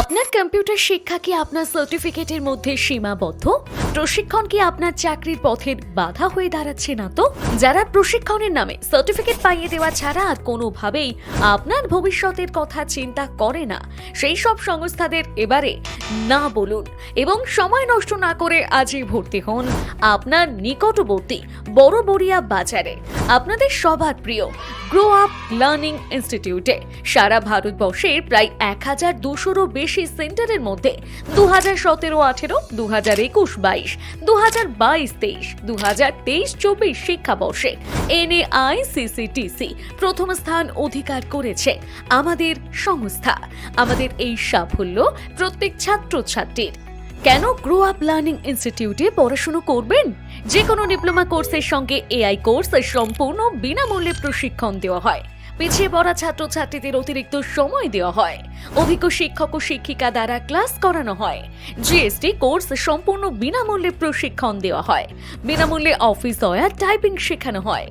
আপনার কম্পিউটার শিক্ষা কি আপনার সার্টিফিকেটের মধ্যে সীমাবদ্ধ? প্রশিক্ষণ কি আপনার চাকরির পথের বাধা হয়ে দাঁড়াচ্ছে না তো? যারা প্রশিক্ষণের নামে সার্টিফিকেট পাইয়ে দেওয়া ছাড়া আর কোনোভাবেই আপনার ভবিষ্যতের কথা চিন্তা করে না, সেই সব সংস্থাদের এবারে না বলুন এবং সময় নষ্ট না করে আজই ভর্তি হন আপনার নিকটবর্তী বড় বড়িয়া বাজারে। আপনাদের সবার প্রিয় গ্রো আপ লার্নিং ইনস্টিটিউটে সারা ভারতবর্ষের প্রায় এক হাজার দুশোরও বেশি সেন্টারের মধ্যে দু হাজার সতেরো আঠেরো দু হাজার একুশ বাইশ দু হাজার বাইশ তেইশ দু হাজার তেইশ চব্বিশ শিক্ষাবর্ষে এনএআই সিসিটিসি প্রথম স্থান অধিকার করেছে আমাদের সংস্থা। আমাদের এই সাফল্য প্রত্যেক ছাত্রছাত্রীর। কেন গ্রো আপ লার্নিং ইনস্টিটিউটে পড়াশুনো করবেন? যে কোনো ডিপ্লোমা কোর্সের সঙ্গে এআই কোর্স সম্পূর্ণ বিনামূল্যে প্রশিক্ষণ দেওয়া হয়। পিছিয়ে পড়া ছাত্রছাত্রীদের অতিরিক্ত সময় দেওয়া হয়। অভিজ্ঞ শিক্ষক ও শিক্ষিকা দ্বারা ক্লাস করানো হয়। জিএসটি কোর্স সম্পূর্ণ বিনামূল্যে প্রশিক্ষণ দেওয়া হয়। বিনামূল্যে অফিস ওয়ার টাইপিং শেখানো হয়।